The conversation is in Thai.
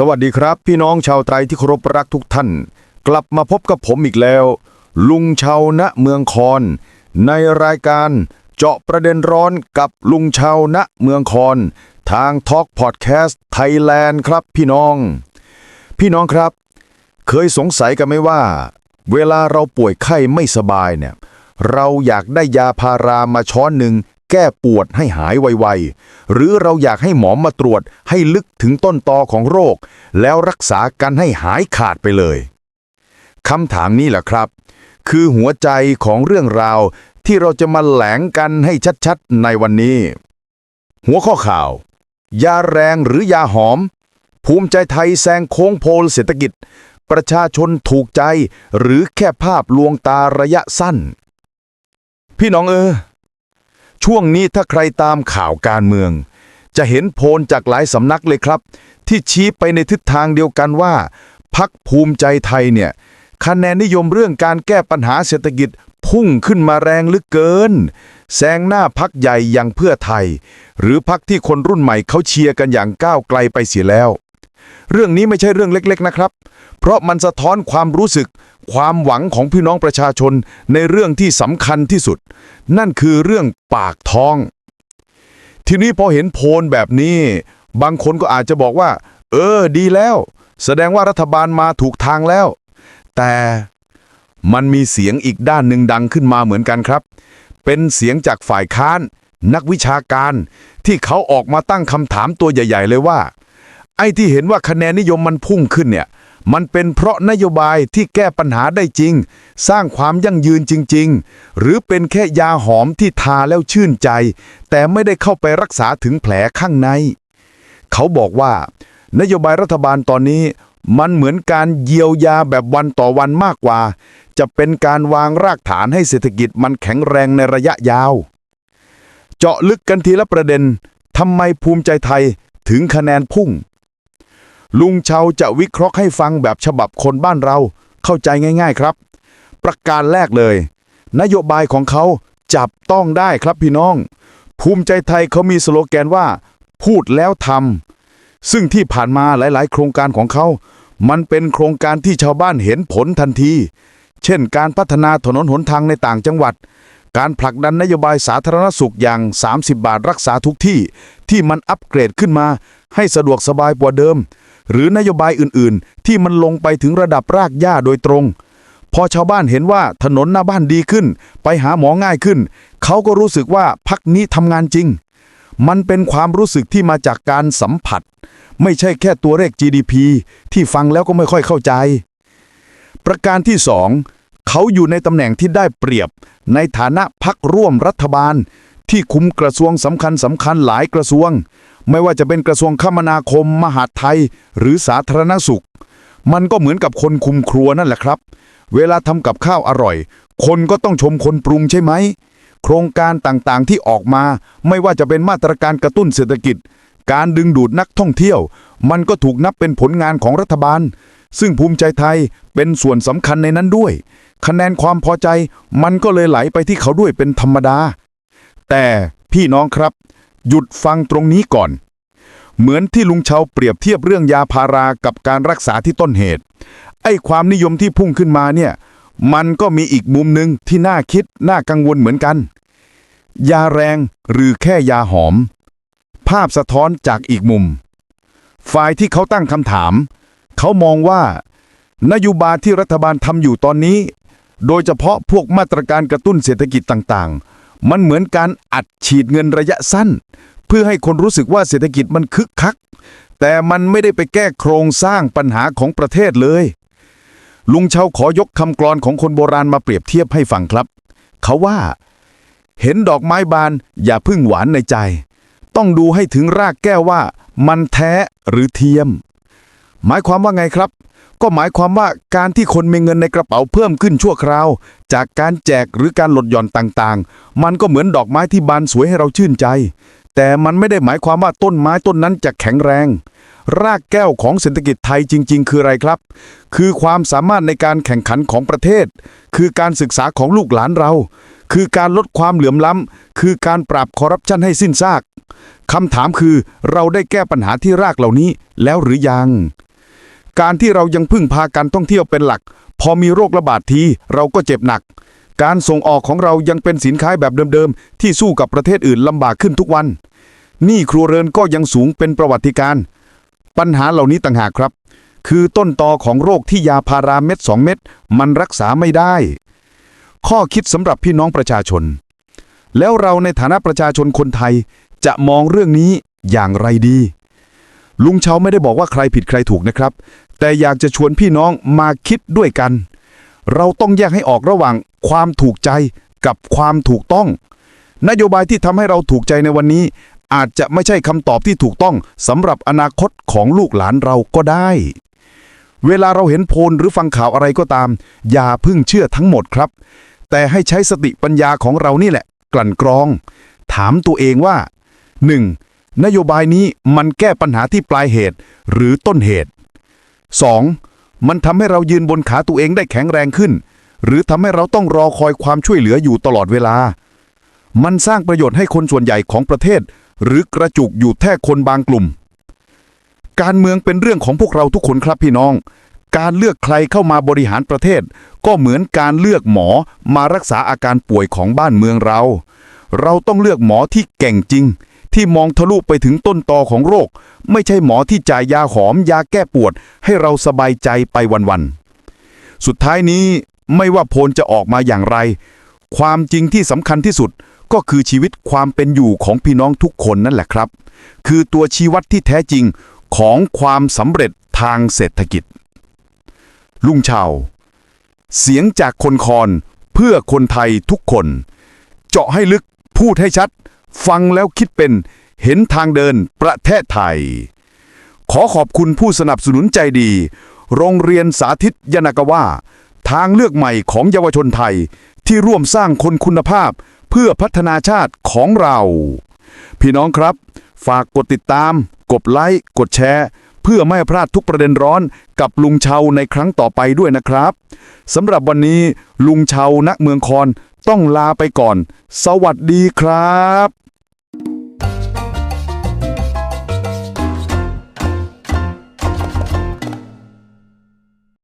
สวัสดีครับ พี่น้องชาวไตรที่เคารพรักทุกท่าน กลับมาพบกับผมอีกแล้ว ลุงชาวณเมืองคอน ในรายการเจาะประเด็นร้อนกับลุงชาวณเมืองคอน ทางทอ l k พอดแคสต์ไทยแลนด์ครับพี่น้อง พี่น้องครับ เคยสงสัยกันไหมว่า เวลาเราป่วยไข้ไม่สบายเนี่ยเราอยากได้ยาพารามาช้อนหนึ่ง แก้ปวดให้หายไวๆ หรือเราอยากให้หมอมาตรวจให้ลึกถึงต้นตอของโรค แล้วรักษากันให้หายขาดไปเลยคำถามนี้แหละครับ คือหัวใจของเรื่องราวที่เราจะมาแหลงกันให้ชัดๆในวันนี้ หัวข้อข่าว ยาแรงหรือยาหอม ภูมิใจไทยแซงโค้งโพลเศรษฐกิจ ประชาชนถูกใจ หรือแค่ภาพลวงตาระยะสั้น พี่น้องเออ ช่วงนี้ถ้าใครตามข่าวการเมือง จะเห็นโพลจากหลายสำนักเลยครับ ที่ชี้ไปในทิศทางเดียวกันว่าพักภูมิใจไทยเนี่ยคะแนนนิยมเรื่องการแก้ปัญหาเศรษฐกิจพุ่งขึ้นมาแรงเหลือเกินแซงหน้าพักใหญ่อย่างเพื่อไทย หรือพักที่คนรุ่นใหม่เขาเชียร์กันอย่างก้าวไกลไปเสียแล้ว เรื่องนี้ไม่ใช่เรื่องเล็กๆนะครับ เพราะมันสะท้อนความรู้สึก ความหวังของพี่น้องประชาชนในเรื่องที่สำคัญที่สุด นั่นคือเรื่องปากท้อง ทีนี้พอเห็นโพลแบบนี้ บางคนก็อาจจะบอกว่า เออ ดีแล้ว แสดงว่ารัฐบาลมาถูกทางแล้ว แต่มันมีเสียงอีกด้านหนึ่งดังขึ้นมาเหมือนกันครับ เป็นเสียงจากฝ่ายค้าน นักวิชาการ ที่เขาออกมาตั้งคำถามตัวใหญ่ ๆ เลยว่า ไอ้ที่เห็นว่าคะแนนนิยมมันพุ่งขึ้นเนี่ย มันเป็นเพราะนโยบายที่แก้ปัญหาได้จริง สร้างความยั่งยืนจริง ๆ หรือเป็นแค่ยาหอมที่ทาแล้วชื่นใจ แต่ไม่ได้เข้าไปรักษาถึงแผลข้างใน เขาบอกว่า นโยบายรัฐบาลตอนนี้ มันเหมือนการเยียวยาแบบวันต่อวันมากกว่า จะเป็นการวางรากฐานให้เศรษฐกิจมันแข็งแรงในระยะยาว เจาะลึกกันทีละประเด็นทำไมภูมิใจไทยถึงคะแนนพุ่ง ลุงเชาจะวิเคราะห์ให้ฟังแบบฉบับคนบ้านเราเข้าใจง่าย ๆครับ ประการแรกเลย นโยบายของเขาจับต้องได้ครับพี่น้อง ภูมิใจไทยเขามีสโลแกนว่า พูดแล้วทำซึ่งที่ผ่านมาหลาย ๆ โครงการของเขา มันเป็นโครงการที่ชาวบ้านเห็นผลทันที เช่น การพัฒนาถนนหนทางในต่างจังหวัด การผลักดันนโยบายสาธารณสุขอย่าง 30 บาทรักษาทุกที่ ที่มันอัปเกรดขึ้นมาให้สะดวกสบายกว่าเดิม หรือนโยบายอื่นๆ ที่มันลงไปถึงระดับรากหญ้าโดยตรง พอชาวบ้านเห็นว่าถนนหน้าบ้านดีขึ้น ไปหาหมอง่ายขึ้น เขาก็รู้สึกว่าพักนี้ทำงานจริง มันเป็นความรู้สึกที่มาจากการสัมผัส ไม่ใช่แค่ตัวเลข GDP ที่ฟังแล้วก็ไม่ค่อยเข้าใจ ประการที่สองเขาอยู่ในตำแหน่งที่ได้เปรียบ ในฐานะพักร่วมรัฐบาล ที่คุมกระทรวงสำคัญสำคัญหลายกระทรวง ไม่ว่าจะเป็นกระทรวงคมนาคม มหาดไทย หรือสาธารณสุข มันก็เหมือนกับคนคุมครัวนั่นแหละครับ เวลาทำกับข้าวอร่อย คนก็ต้องชมคนปรุงใช่ไหม โครงการต่างๆที่ออกมา ไม่ว่าจะเป็นมาตรการกระตุ้นเศรษฐกิจ การดึงดูดนักท่องเที่ยว มันก็ถูกนับเป็นผลงานของรัฐบาล ซึ่งภูมิใจไทยเป็นส่วนสำคัญในนั้นด้วย คะแนนความพอใจมันก็เลยไหลไปที่เขาด้วยเป็นธรรมดา แต่พี่น้องครับ หยุดฟังตรงนี้ก่อน เหมือนที่ลุงเชาเปรียบเทียบเรื่องยาพารากับการรักษาที่ต้นเหตุ ไอ้ความนิยมที่พุ่งขึ้นมาเนี่ย มันก็มีอีกมุมหนึ่งที่น่าคิดน่ากังวลเหมือนกัน ยาแรงหรือแค่ยาหอม ภาพสะท้อนจากอีกมุม ฝ่ายที่เขาตั้งคำถาม เขามองว่านโยบายที่รัฐบาลทำอยู่ตอนนี้ โดยเฉพาะพวกมาตรการกระตุ้นเศรษฐกิจต่างๆ มันเหมือนการอัดฉีดเงินระยะสั้น เพื่อให้คนรู้สึกว่าเศรษฐกิจมันคึกคัก แต่มันไม่ได้ไปแก้โครงสร้างปัญหาของประเทศเลย ลุงเชาขอยกคำกลอนของคนโบราณมาเปรียบเทียบให้ฟังครับ เขาว่า เห็นดอกไม้บานอย่าพึ่งหวานในใจ ต้องดูให้ถึงรากแก้วว่า มันแท้หรือเทียม หมายความว่าไงครับ ก็หมายความว่าการที่คนมีเงินในกระเป๋าเพิ่มขึ้นชั่วคราว จากการแจกหรือการลดหย่อนต่างๆ มันก็เหมือนดอกไม้ที่บานสวยให้เราชื่นใจ แต่มันไม่ได้หมายความว่าต้นไม้ต้นนั้นจะแข็งแรง รากแก้วของเศรษฐกิจไทยจริง ๆ คืออะไรครับ คือความสามารถในการแข่งขันของประเทศ คือการศึกษาของลูกหลานเรา คือการลดความเหลื่อมล้ำคือการปราบคอร์รัปชันให้สิ้นซากคำถามคือเราได้แก้ปัญหาที่รากเหล่านี้แล้วหรือยัง การที่เรายังพึ่งพาการท่องเที่ยวเป็นหลัก พอมีโรคระบาดทีเราก็เจ็บหนัก การส่งออกของเรายังเป็นสินค้าแบบเดิมๆ ที่สู้กับประเทศอื่นลำบากขึ้นทุกวันหนี้ครัวเรือนก็ยังสูงเป็นประวัติการ ปัญหาเหล่านี้ต่างหากครับ คือต้นตอของโรคที่ยาพาราเม็ดสองเม็ดมันรักษาไม่ได้ ข้อคิดสำหรับพี่น้องประชาชน แล้วเราในฐานะประชาชนคนไทยจะมองเรื่องนี้อย่างไรดี ลุงเชาไม่ได้บอกว่าใครผิดใครถูกนะครับ แต่อยากจะชวนพี่น้องมาคิดด้วยกัน เราต้องแยกให้ออกระหว่างความถูกใจกับความถูกต้อง นโยบายที่ทำให้เราถูกใจในวันนี้ อาจจะไม่ใช่คำตอบที่ถูกต้องสำหรับอนาคตของลูกหลานเราก็ได้ เวลาเราเห็นโพลหรือฟังข่าวอะไรก็ตาม อย่าพึ่งเชื่อทั้งหมดครับ แต่ให้ใช้สติปัญญาของเรานี่แหละ กลั่นกรอง ถามตัวเองว่า 1. นโยบายนี้มันแก้ปัญหาที่ปลายเหตุหรือต้นเหตุ 2. มันทำให้เรายืนบนขาตัวเองได้แข็งแรงขึ้น หรือทำให้เราต้องรอคอยความช่วยเหลืออยู่ตลอดเวลา มันสร้างประโยชน์ให้คนส่วนใหญ่ของประเทศ หรือกระจุกอยู่แท่คนบางกลุ่ม การเมืองเป็นเรื่องของพวกเราทุกคนครับพี่น้อง การเลือกใครเข้ามาบริหารประเทศ ก็เหมือนการเลือกหมอมารักษาอาการป่วยของบ้านเมืองเรา เราต้องเลือกหมอที่เก่งจริง ที่มองทะลุไปถึงต้นตอของโรค ไม่ใช่หมอที่จ่ายยาหอมยาแก้ปวด ให้เราสบายใจไปวันๆ สุดท้ายนี้ไม่ว่าโพลจะออกมาอย่างไร ความจริงที่สำคัญที่สุดก็คือชีวิตความเป็นอยู่ของพี่น้องทุกคนนั่นแหละครับ คือตัวชี้วัดที่แท้จริงของความสำเร็จทางเศรษฐกิจ ลุงชาว เสียงจากคนคอนเพื่อคนไทยทุกคน เจาะให้ลึกพูดให้ชัด ฟังแล้วคิดเป็น เห็นทางเดินประเทศไทย ขอขอบคุณผู้สนับสนุนใจดี โรงเรียนสาธิตยานากาวาทางเลือกใหม่ของเยาวชนไทย ที่ร่วมสร้างคนคุณภาพเพื่อพัฒนาชาติของเรา พี่น้องครับ ฝากกดติดตาม กดไลค์ กดแชร์ เพื่อไม่พลาดทุกประเด็นร้อนกับลุงเชาในครั้งต่อไปด้วยนะครับสำหรับวันนี้ลุงเชานักเมืองคอนต้องลาไปก่อน สวัสดีครับ